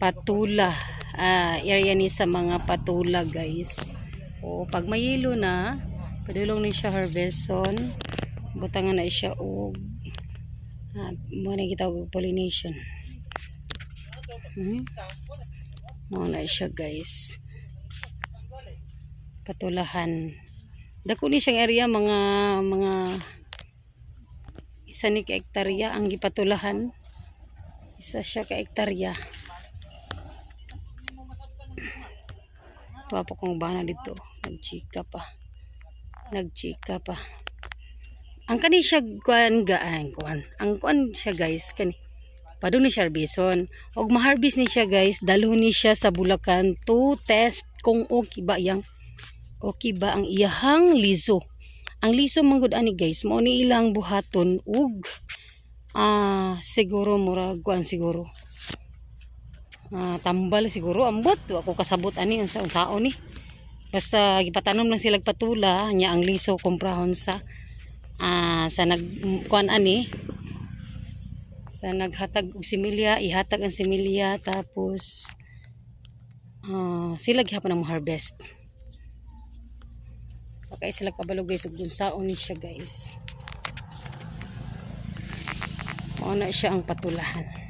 patula. Ah, area ni sa mga patula guys. O pag mayilo na, padulong ni siya harveston. Butangan na siya og ah, mo na kita og pollination. Hmm? Mo na siya guys. Patulahan. Dako ni siyang area mga mga isa ni ka hektarya ang gipatulahan. Isa siya ka hektarya. Tuwa po kong bana dito. Nagchika pa. Nagchika pa. Ang kani siya kuan gaan kuan. Ang kuan siya guys kani. Pado ni siya bison. Og maharbis ni siya guys, dalho ni siya sa Bulacan to test kung okay ba yang okay ba ang iyahang liso. Ang liso manggod ani guys, mo ni ilang buhaton ug ah siguro murag kuan siguro. Ah, tambal siguro ambot. Wa ko kasabot ani unsa unsaon ni. Basta gipatanom lang sila patula nya ang liso komprahon sa ah sa nag kuan ani. Sa naghatag og similya ihatag ang similya tapos ah sila gihapon ang harvest Okay, sila kabalo guys ug dun saon siya guys. Mao na siya ang patulahan